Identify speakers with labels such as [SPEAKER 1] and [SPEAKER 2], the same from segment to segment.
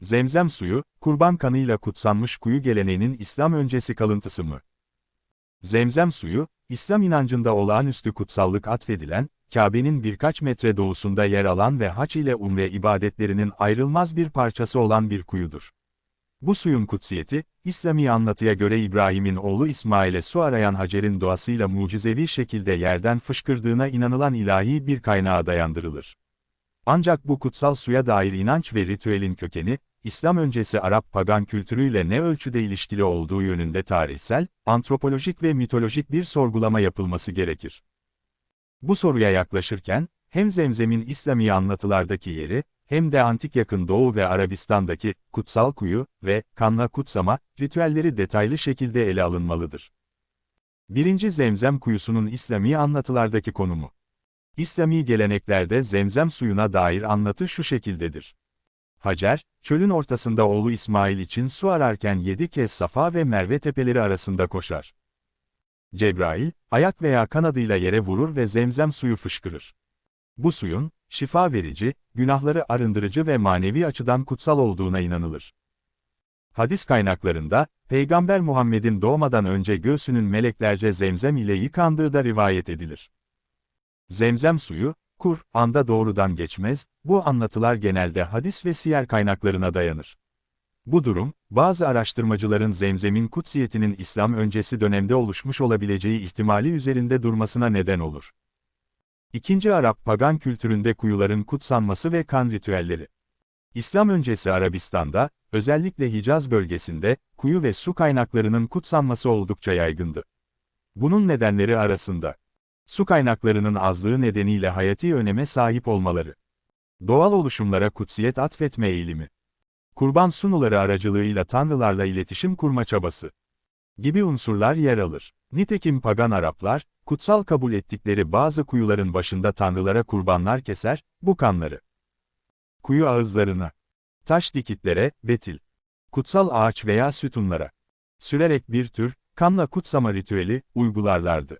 [SPEAKER 1] Zemzem suyu, kurban kanıyla kutsanmış kuyu geleneğinin İslam öncesi kalıntısı mı? Zemzem suyu, İslam inancında olağanüstü kutsallık atfedilen, Kabe'nin birkaç metre doğusunda yer alan ve haç ile umre ibadetlerinin ayrılmaz bir parçası olan bir kuyudur. Bu suyun kutsiyeti, İslami anlatıya göre İbrahim'in oğlu İsmail'e su arayan Hacer'in doğasıyla mucizevi şekilde yerden fışkırdığına inanılan ilahi bir kaynağa dayandırılır. Ancak bu kutsal suya dair inanç ve ritüelin kökeni, İslam öncesi Arap pagan kültürüyle ne ölçüde ilişkili olduğu yönünde tarihsel, antropolojik ve mitolojik bir sorgulama yapılması gerekir. Bu soruya yaklaşırken, hem Zemzem'in İslami anlatılardaki yeri, hem de antik yakın Doğu ve Arabistan'daki kutsal kuyu ve kanla kutsama ritüelleri detaylı şekilde ele alınmalıdır. 1. Zemzem kuyusunun İslami anlatılardaki konumu İslami geleneklerde zemzem suyuna dair anlatı şu şekildedir. Hacer, çölün ortasında oğlu İsmail için su ararken yedi kez Safa ve Merve tepeleri arasında koşar. Cebrail, ayak veya kanadıyla yere vurur ve zemzem suyu fışkırır. Bu suyun, şifa verici, günahları arındırıcı ve manevi açıdan kutsal olduğuna inanılır. Hadis kaynaklarında, Peygamber Muhammed'in doğmadan önce göğsünün meleklerce zemzem ile yıkandığı da rivayet edilir. Zemzem suyu, Kur'an'da doğrudan geçmez, bu anlatılar genelde hadis ve siyer kaynaklarına dayanır. Bu durum, bazı araştırmacıların zemzemin kutsiyetinin İslam öncesi dönemde oluşmuş olabileceği ihtimali üzerinde durmasına neden olur. İkinci Arap pagan kültüründe kuyuların kutsanması ve kan ritüelleri. İslam öncesi Arabistan'da, özellikle Hicaz bölgesinde, kuyu ve su kaynaklarının kutsanması oldukça yaygındı. Bunun nedenleri arasında, su kaynaklarının azlığı nedeniyle hayati öneme sahip olmaları, doğal oluşumlara kutsiyet atfetme eğilimi, kurban sunuları aracılığıyla tanrılarla iletişim kurma çabası gibi unsurlar yer alır. Nitekim pagan Araplar, kutsal kabul ettikleri bazı kuyuların başında tanrılara kurbanlar keser, bu kanları kuyu ağızlarına, taş dikitlere, betil, kutsal ağaç veya sütunlara sürerek bir tür kanla kutsama ritüeli uygularlardı.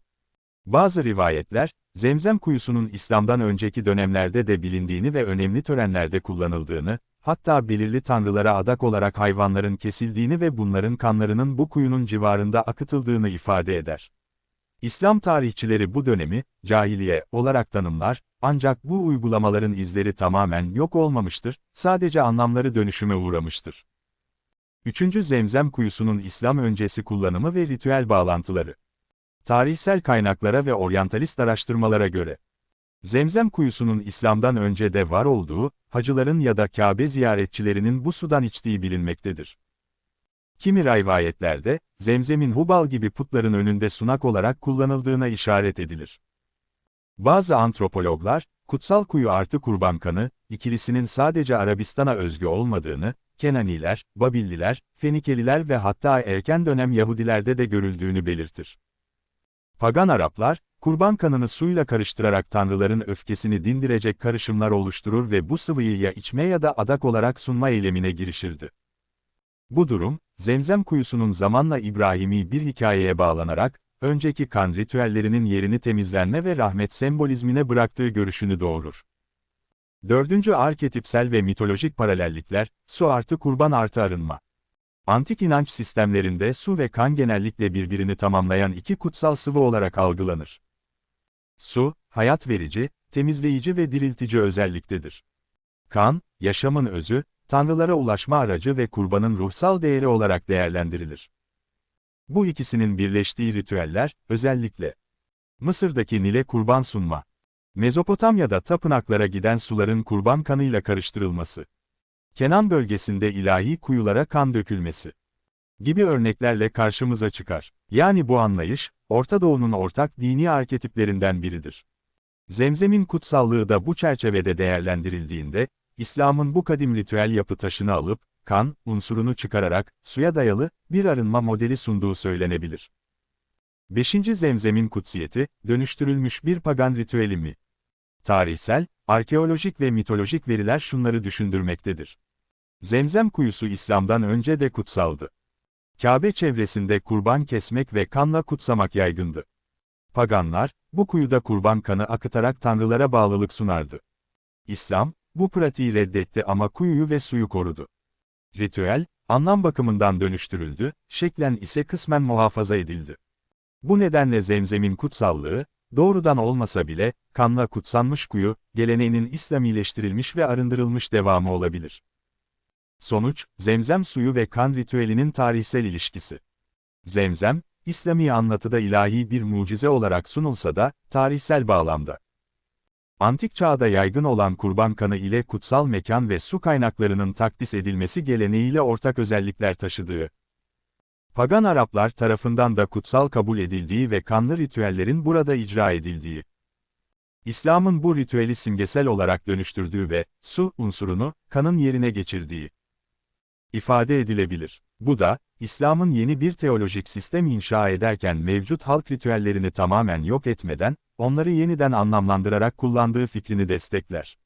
[SPEAKER 1] Bazı rivayetler, Zemzem kuyusunun İslam'dan önceki dönemlerde de bilindiğini ve önemli törenlerde kullanıldığını, hatta belirli tanrılara adak olarak hayvanların kesildiğini ve bunların kanlarının bu kuyunun civarında akıtıldığını ifade eder. İslam tarihçileri bu dönemi, cahiliye olarak tanımlar, ancak bu uygulamaların izleri tamamen yok olmamıştır, sadece anlamları dönüşüme uğramıştır. 3. Zemzem kuyusunun İslam öncesi kullanımı ve ritüel bağlantıları. Tarihsel kaynaklara ve oryantalist araştırmalara göre, Zemzem kuyusunun İslam'dan önce de var olduğu, hacıların ya da Kabe ziyaretçilerinin bu sudan içtiği bilinmektedir. Kimi rivayetlerde, zemzemin hubal gibi putların önünde sunak olarak kullanıldığına işaret edilir. Bazı antropologlar, kutsal kuyu artı kurban kanı, ikilisinin sadece Arabistan'a özgü olmadığını, Kenaniler, Babilliler, Fenikeliler ve hatta erken dönem Yahudilerde de görüldüğünü belirtir. Pagan Araplar, kurban kanını suyla karıştırarak tanrıların öfkesini dindirecek karışımlar oluşturur ve bu sıvıyı ya içme ya da adak olarak sunma eylemine girişirdi. Bu durum, Zemzem kuyusunun zamanla İbrahimi bir hikayeye bağlanarak, önceki kan ritüellerinin yerini temizlenme ve rahmet sembolizmine bıraktığı görüşünü doğurur. Dördüncü arketipsel ve mitolojik paralellikler, su artı kurban artı arınma. Antik inanç sistemlerinde su ve kan genellikle birbirini tamamlayan iki kutsal sıvı olarak algılanır. Su, hayat verici, temizleyici ve diriltici özelliktedir. Kan, yaşamın özü, tanrılara ulaşma aracı ve kurbanın ruhsal değeri olarak değerlendirilir. Bu ikisinin birleştiği ritüeller, özellikle Mısır'daki Nil'e kurban sunma, Mezopotamya'da tapınaklara giden suların kurban kanıyla karıştırılması, Kenan bölgesinde ilahi kuyulara kan dökülmesi gibi örneklerle karşımıza çıkar. Yani bu anlayış, Orta Doğu'nun ortak dini arketiplerinden biridir. Zemzem'in kutsallığı da bu çerçevede değerlendirildiğinde, İslam'ın bu kadim ritüel yapı taşını alıp, kan, unsurunu çıkararak, suya dayalı, bir arınma modeli sunduğu söylenebilir. 5. Zemzem'in kutsiyeti, dönüştürülmüş bir pagan ritüeli mi? Tarihsel, arkeolojik ve mitolojik veriler şunları düşündürmektedir. Zemzem kuyusu İslam'dan önce de kutsaldı. Kabe çevresinde kurban kesmek ve kanla kutsamak yaygındı. Paganlar, bu kuyuda kurban kanı akıtarak tanrılara bağlılık sunardı. İslam, bu pratiği reddetti ama kuyuyu ve suyu korudu. Ritüel, anlam bakımından dönüştürüldü, şeklen ise kısmen muhafaza edildi. Bu nedenle zemzemin kutsallığı, doğrudan olmasa bile, kanla kutsanmış kuyu, geleneğinin İslamileştirilmiş ve arındırılmış devamı olabilir. Sonuç, zemzem suyu ve kan ritüelinin tarihsel ilişkisi. Zemzem, İslami anlatıda ilahi bir mucize olarak sunulsa da, tarihsel bağlamda. Antik çağda yaygın olan kurban kanı ile kutsal mekan ve su kaynaklarının takdis edilmesi geleneğiyle ortak özellikler taşıdığı, Pagan Araplar tarafından da kutsal kabul edildiği ve kanlı ritüellerin burada icra edildiği. İslam'ın bu ritüeli simgesel olarak dönüştürdüğü ve su unsurunu kanın yerine geçirdiği ifade edilebilir. Bu da, İslam'ın yeni bir teolojik sistem inşa ederken mevcut halk ritüellerini tamamen yok etmeden, onları yeniden anlamlandırarak kullandığı fikrini destekler.